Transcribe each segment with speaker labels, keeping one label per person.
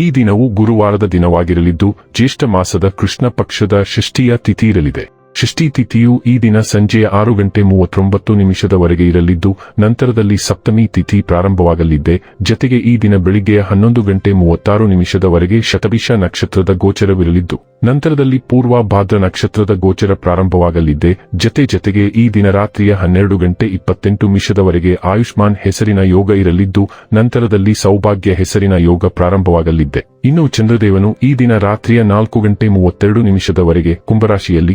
Speaker 1: ಈ ದಿನವು ಗುರುವಾರದ ದಿನವಾಗಿರಲಿದ್ದು ಜ್ಯೇಷ್ಠ ಮಾಸದ ಕೃಷ್ಣ ಪಕ್ಷದ ಷಷ್ಠಿಯ ತಿಥಿ ಇರಲಿದೆ ಷಷ್ಠಿ ತಿಥಿಯು ಈ ದಿನ ಸಂಜೆಯ ಆರು ಗಂಟೆ ಮೂವತ್ತೊಂಬತ್ತು ನಿಮಿಷದವರೆಗೆ ಇರಲಿದ್ದು, ನಂತರದಲ್ಲಿ ಸಪ್ತಮಿ ತಿಥಿ ಪ್ರಾರಂಭವಾಗಲಿದ್ದೆ ಜತೆಗೆ ಈ ದಿನ ಬೆಳಿಗ್ಗೆಯ ಹನ್ನೊಂದು ಗಂಟೆ ಮೂವತ್ತಾರು ನಿಮಿಷದವರೆಗೆ ಶತಭಿಷ ನಕ್ಷತ್ರದ ಗೋಚರವಿರಲಿದ್ದು, ನಂತರದಲ್ಲಿ ಪೂರ್ವ ಭಾದ್ರ ನಕ್ಷತ್ರದ ಗೋಚರ ಪ್ರಾರಂಭವಾಗಲಿದ್ದೆ ಜತೆ ಜತೆಗೆ ಈ ದಿನ ರಾತ್ರಿಯ ಹನ್ನೆರಡು ಗಂಟೆ ಇಪ್ಪತ್ತೆಂಟು ನಿಮಿಷದವರೆಗೆ ಆಯುಷ್ಮಾನ್ ಹೆಸರಿನ ಯೋಗ ಇರಲಿದ್ದು, ನಂತರದಲ್ಲಿ ಸೌಭಾಗ್ಯ ಹೆಸರಿನ ಯೋಗ ಪ್ರಾರಂಭವಾಗಲಿದ್ದೆ ಇನ್ನು ಚಂದ್ರದೇವನು ಈ ದಿನ ರಾತ್ರಿಯ ನಾಲ್ಕು ಗಂಟೆ ಮೂವತ್ತೆರಡು ನಿಮಿಷದವರೆಗೆ ಕುಂಭರಾಶಿಯಲ್ಲಿ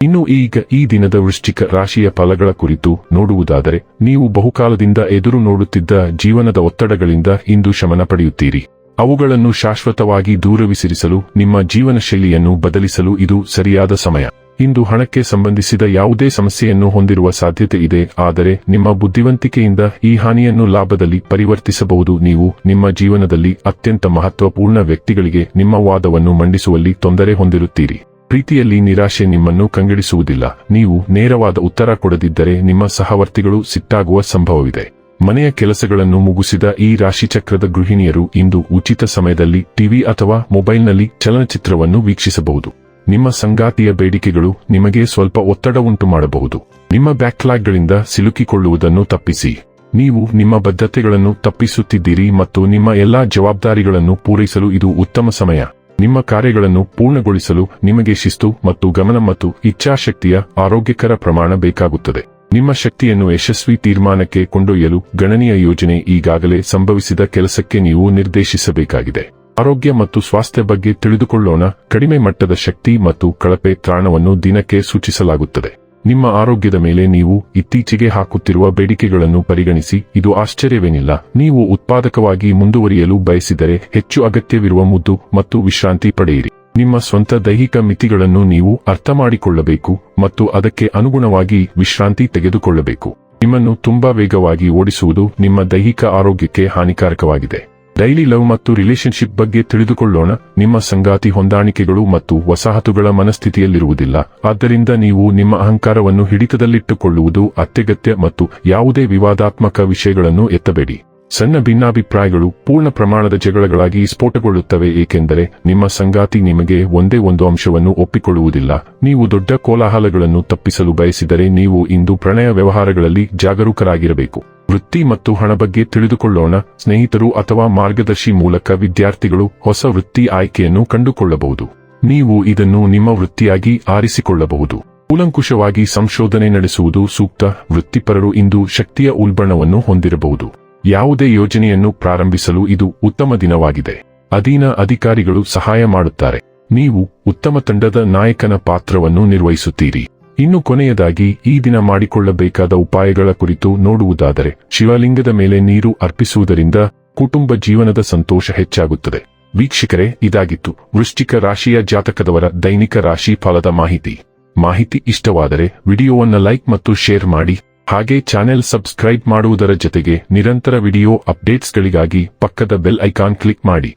Speaker 1: ಇನ್ನು ಈಗ ಈ ದಿನದ ವೃಶ್ಚಿಕ ರಾಶಿಯ ಫಲಗಳ ಕುರಿತು ನೋಡುವುದಾದರೆ, ನೀವು ಬಹುಕಾಲದಿಂದ ಎದುರು ನೋಡುತ್ತಿದ್ದ ಜೀವನದ ಒತ್ತಡಗಳಿಂದ ಇಂದು ಶಮನ ಪಡೆಯುತ್ತೀರಿ. ಅವುಗಳನ್ನು ಶಾಶ್ವತವಾಗಿ ದೂರವಿಸಿರಿಸಲು, ನಿಮ್ಮ ಜೀವನ ಶೈಲಿಯನ್ನು ಬದಲಿಸಲು ಇದು ಸರಿಯಾದ ಸಮಯ. ಇಂದು ಹಣಕ್ಕೆ ಸಂಬಂಧಿಸಿದ ಯಾವುದೇ ಸಮಸ್ಯೆಯನ್ನು ಹೊಂದಿರುವ ಸಾಧ್ಯತೆ ಇದೆ, ಆದರೆ ನಿಮ್ಮ ಬುದ್ಧಿವಂತಿಕೆಯಿಂದ ಈ ಹಾನಿಯನ್ನು ಲಾಭದಲ್ಲಿ ಪರಿವರ್ತಿಸಬಹುದು. ನೀವು ನಿಮ್ಮ ಜೀವನದಲ್ಲಿ ಅತ್ಯಂತ ಮಹತ್ವಪೂರ್ಣ ವ್ಯಕ್ತಿಗಳಿಗೆ ನಿಮ್ಮ ವಾದವನ್ನು ಮಂಡಿಸುವಲ್ಲಿ ತೊಂದರೆ ಹೊಂದಿರುತ್ತೀರಿ. ಪ್ರೀತಿಯಲ್ಲಿ ನಿರಾಶೆ ನಿಮ್ಮನ್ನು ಕಂಗೆಡಿಸುವುದಿಲ್ಲ. ನೀವು ನೇರವಾದ ಉತ್ತರ ಕೊಡದಿದ್ದರೆ ನಿಮ್ಮ ಸಹವರ್ತಿಗಳು ಸಿಟ್ಟಾಗುವ ಸಂಭವವಿದೆ. ಮನೆಯ ಕೆಲಸಗಳನ್ನು ಮುಗಿಸಿದ ಈ ರಾಶಿಚಕ್ರದ ಗೃಹಿಣಿಯರು ಇಂದು ಉಚಿತ ಸಮಯದಲ್ಲಿ ಟಿವಿ ಅಥವಾ ಮೊಬೈಲ್ನಲ್ಲಿ ಚಲನಚಿತ್ರವನ್ನು ವೀಕ್ಷಿಸಬಹುದು. ನಿಮ್ಮ ಸಂಗಾತಿಯ ಬೇಡಿಕೆಗಳು ನಿಮಗೆ ಸ್ವಲ್ಪ ಒತ್ತಡ ಉಂಟು ಮಾಡಬಹುದು ನಿಮ್ಮ ಬ್ಯಾಕ್ಲಾಗ್ಗಳಿಂದ ಸಿಲುಕಿಕೊಳ್ಳುವುದನ್ನು ತಪ್ಪಿಸಿ. ನೀವು ನಿಮ್ಮ ಬದ್ಧತೆಗಳನ್ನು ತಪ್ಪಿಸುತ್ತಿದ್ದೀರಿ ಮತ್ತು ನಿಮ್ಮ ಎಲ್ಲಾ ಜವಾಬ್ದಾರಿಗಳನ್ನು ಪೂರೈಸಲು ಇದು ಉತ್ತಮ ಸಮಯ. ನಿಮ್ಮ ಕಾರ್ಯಗಳನ್ನು ಪೂರ್ಣಗೊಳಿಸಲು ನಿಮಗೆ ಶಿಸ್ತು ಮತ್ತು ಗಮನ ಮತ್ತು ಇಚ್ಛಾಶಕ್ತಿಯ ಆರೋಗ್ಯಕರ ಪ್ರಮಾಣ ಬೇಕಾಗುತ್ತದೆ. ನಿಮ್ಮ ಶಕ್ತಿಯನ್ನು ಯಶಸ್ವಿ ತೀರ್ಮಾನಕ್ಕೆ ಕೊಂಡೊಯ್ಯಲು ಗಣನೀಯ ಯೋಜನೆ ಈಗಾಗಲೇ ಸಂಭವಿಸಿದ ಕೆಲಸಕ್ಕೆ ನೀವು ನಿರ್ದೇಶಿಸಬೇಕಾಗಿದೆ. ಆರೋಗ್ಯ ಮತ್ತು ಸ್ವಾಸ್ಥ್ಯ ಬಗ್ಗೆ ತಿಳಿದುಕೊಳ್ಳೋಣ. ಕಡಿಮೆ ಮಟ್ಟದ ಶಕ್ತಿ ಮತ್ತು ಕಳಪೆ ತ್ರಾಣವನ್ನು ದಿನಕ್ಕೆ ಸೂಚಿಸಲಾಗುತ್ತದೆ. ನಿಮ್ಮ ಆರೋಗ್ಯದ ಮೇಲೆ ನೀವು ಇತ್ತೀಚೆಗೆ ಹಾಕುತ್ತಿರುವ ಬೇಡಿಕೆಗಳನ್ನು ಪರಿಗಣಿಸಿ, ಇದು ಆಶ್ಚರ್ಯವೇನಿಲ್ಲ. ನೀವು ಉತ್ಪಾದಕವಾಗಿ ಮುಂದುವರಿಯಲು ಬಯಸಿದರೆ ಹೆಚ್ಚು ಅಗತ್ಯವಿರುವ ಮುದ್ದು ಮತ್ತು ವಿಶ್ರಾಂತಿ ಪಡೆಯಿರಿ. ನಿಮ್ಮ ಸ್ವಂತ ದೈಹಿಕ ಮಿತಿಗಳನ್ನು ನೀವು ಅರ್ಥಮಾಡಿಕೊಳ್ಳಬೇಕು ಮತ್ತು ಅದಕ್ಕೆ ಅನುಗುಣವಾಗಿ ವಿಶ್ರಾಂತಿ ತೆಗೆದುಕೊಳ್ಳಬೇಕು. ನಿಮ್ಮನ್ನು ತುಂಬಾ ವೇಗವಾಗಿ ಓಡಿಸುವುದು ನಿಮ್ಮ ದೈಹಿಕ ಆರೋಗ್ಯಕ್ಕೆ ಹಾನಿಕಾರಕವಾಗಿದೆ. ಡೈಲಿ ಲವ್ ಮತ್ತು ರಿಲೇಶನ್ಶಿಪ್ ಬಗ್ಗೆ ತಿಳಿದುಕೊಳ್ಳೋಣ. ನಿಮ್ಮ ಸಂಗಾತಿ ಹೊಂದಾಣಿಕೆಗಳು ಮತ್ತು ವಸಾಹತುಗಳ ಮನಸ್ಥಿತಿಯಲ್ಲಿರುವುದಿಲ್ಲ. ಆದ್ದರಿಂದ ನೀವು ನಿಮ್ಮ ಅಹಂಕಾರವನ್ನು ಹಿಡಿತದಲ್ಲಿಟ್ಟುಕೊಳ್ಳುವುದು ಅತ್ಯಗತ್ಯ ಮತ್ತು ಯಾವುದೇ ವಿವಾದಾತ್ಮಕ ವಿಷಯಗಳನ್ನು ಎತ್ತಬೇಡಿ. ಸಣ್ಣ ಭಿನ್ನಾಭಿಪ್ರಾಯಗಳು ಪೂರ್ಣ ಪ್ರಮಾಣದ ಜಗಳಗಳಾಗಿ ಸ್ಫೋಟಗೊಳ್ಳುತ್ತವೆ, ಏಕೆಂದರೆ ನಿಮ್ಮ ಸಂಗಾತಿ ನಿಮಗೆ ಒಂದೇ ಒಂದು ಅಂಶವನ್ನು ಒಪ್ಪಿಕೊಳ್ಳುವುದಿಲ್ಲ. ನೀವು ದೊಡ್ಡ ಕೋಲಾಹಲಗಳನ್ನು ತಪ್ಪಿಸಲು ಬಯಸಿದರೆ ನೀವು ಇಂದು ಪ್ರಣಯ ವ್ಯವಹಾರಗಳಲ್ಲಿ ಜಾಗರೂಕರಾಗಿರಬೇಕು. ವೃತ್ತಿ ಮತ್ತು ಹಣ ಬಗ್ಗೆ ತಿಳಿದುಕೊಳ್ಳೋಣ. ಸ್ನೇಹಿತರು ಅಥವಾ ಮಾರ್ಗದರ್ಶಿ ಮೂಲಕ ವಿದ್ಯಾರ್ಥಿಗಳು ಹೊಸ ವೃತ್ತಿ ಆಯ್ಕೆಯನ್ನು ಕಂಡುಕೊಳ್ಳಬಹುದು. ನೀವು ಇದನ್ನು ನಿಮ್ಮ ವೃತ್ತಿಯಾಗಿ ಆರಿಸಿಕೊಳ್ಳಬಹುದು. ಕೂಲಂಕುಷವಾಗಿ ಸಂಶೋಧನೆ ನಡೆಸುವುದು ಸೂಕ್ತ. ವೃತ್ತಿಪರರು ಇಂದು ಶಕ್ತಿಯ ಉಲ್ಬಣವನ್ನು ಹೊಂದಿರಬಹುದು. ಯಾವುದೇ ಯೋಜನೆಯನ್ನು ಪ್ರಾರಂಭಿಸಲು ಇದು ಉತ್ತಮ ದಿನವಾಗಿದೆ. ಅಧೀನ ಅಧಿಕಾರಿಗಳು ಸಹಾಯ ಮಾಡುತ್ತಾರೆ. ನೀವು ಉತ್ತಮ ತಂಡದ ನಾಯಕನ ಪಾತ್ರವನ್ನು ನಿರ್ವಹಿಸುತ್ತೀರಿ. ಇನ್ನು ಕೊನೆಯದಾಗಿ ಈ ದಿನ ಮಾಡಿಕೊಳ್ಳಬೇಕಾದ ಉಪಾಯಗಳ ಕುರಿತು ನೋಡುವುದಾದರೆ ಶಿವಲಿಂಗದ ಮೇಲೆ ನೀರು ಅರ್ಪಿಸುವುದರಿಂದ ಕುಟುಂಬ ಜೀವನದ ಸಂತೋಷ ಹೆಚ್ಚಾಗುತ್ತದೆ. ವೀಕ್ಷಕರೇ, ಇದಾಗಿತ್ತು. ವೃಶ್ಚಿಕ ರಾಶಿಯ ಜಾತಕದವರ ದೈನಿಕ ರಾಶಿ ಫಲದ ಮಾಹಿತಿ. ಮಾಹಿತಿ ಇಷ್ಟವಾದರೆ ವಿಡಿಯೋವನ್ನು ಲೈಕ್ ಮತ್ತು ಶೇರ್ ಮಾಡಿ. ಹಾಗೆ ಚಾನೆಲ್ ಸಬ್ಸ್ಕ್ರೈಬ್ ಮಾಡುವುದರ ಜೊತೆಗೆ ನಿರಂತರ ವಿಡಿಯೋ ಅಪ್ಡೇಟ್ಸ್ಗಳಿಗಾಗಿ ಪಕ್ಕದ ಬೆಲ್ ಐಕಾನ್ ಕ್ಲಿಕ್ ಮಾಡಿ.